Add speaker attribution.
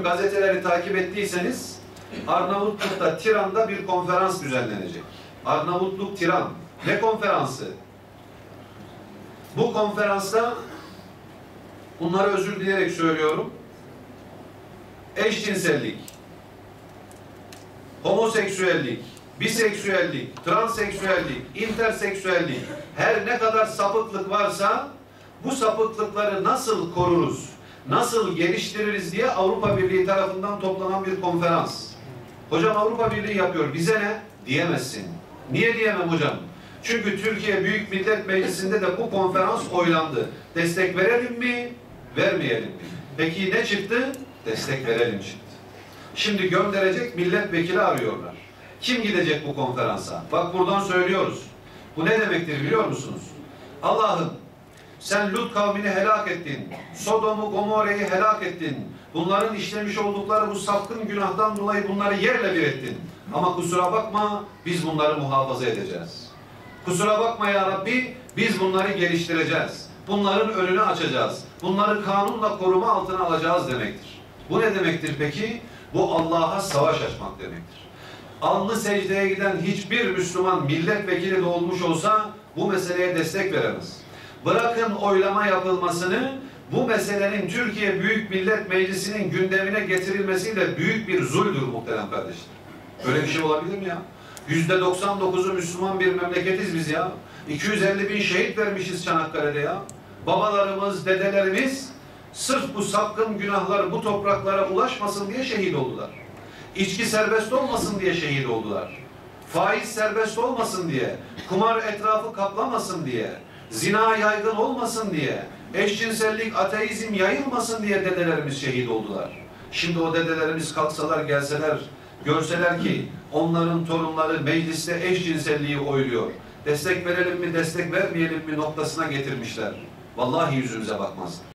Speaker 1: Gazeteleri takip ettiyseniz Arnavutluk'ta Tiran'da bir konferans düzenlenecek. Arnavutluk Tiran. Ne konferansı? Bu konferansta bunları özür dileyerek söylüyorum. Eşcinsellik, homoseksüellik, biseksüellik, transseksüellik, interseksüellik, her ne kadar sapıklık varsa bu sapıklıkları nasıl koruruz, nasıl geliştiririz diye Avrupa Birliği tarafından toplanan bir konferans. Hocam Avrupa Birliği yapıyor, bize ne? Diyemezsin. Niye diyemem hocam? Çünkü Türkiye Büyük Millet Meclisi'nde de bu konferans oylandı. Destek verelim mi, vermeyelim mi? Peki ne çıktı? Destek verelim çıktı. Şimdi gönderecek milletvekili arıyorlar. Kim gidecek bu konferansa? Bak buradan söylüyoruz. Bu ne demektir biliyor musunuz? Allah'ım sen Lut kavmini helak ettin. Sodom'u, Gomorre'yi helak ettin. Bunların işlemiş oldukları bu sapkın günahtan dolayı bunları yerle bir ettin. Ama kusura bakma biz bunları muhafaza edeceğiz. Kusura bakma ya Rabbi biz bunları geliştireceğiz. Bunların önünü açacağız. Bunları kanunla koruma altına alacağız demektir. Bu ne demektir peki? Bu Allah'a savaş açmak demektir. Alnı secdeye giden hiçbir Müslüman milletvekili de olmuş olsa bu meseleye destek veremez. Bırakın oylama yapılmasını bu meselenin Türkiye Büyük Millet Meclisi'nin gündemine getirilmesiyle büyük bir zuldür muhterem kardeşler. Böyle bir şey olabilir mi ya? Yüzde 99'u Müslüman bir memleketiz biz ya. 250 bin şehit vermişiz Çanakkale'de ya. Babalarımız, dedelerimiz sırf bu sapkın günahlar bu topraklara ulaşmasın diye şehit oldular. İçki serbest olmasın diye şehit oldular. Faiz serbest olmasın diye, kumar etrafı kaplamasın diye, zina yaygın olmasın diye, eşcinsellik, ateizm yayılmasın diye dedelerimiz şehit oldular. Şimdi o dedelerimiz kalksalar gelseler, görseler ki onların torunları mecliste eşcinselliği oyluyor. Destek verelim mi, destek vermeyelim mi noktasına getirmişler. Vallahi yüzümüze bakmazlar.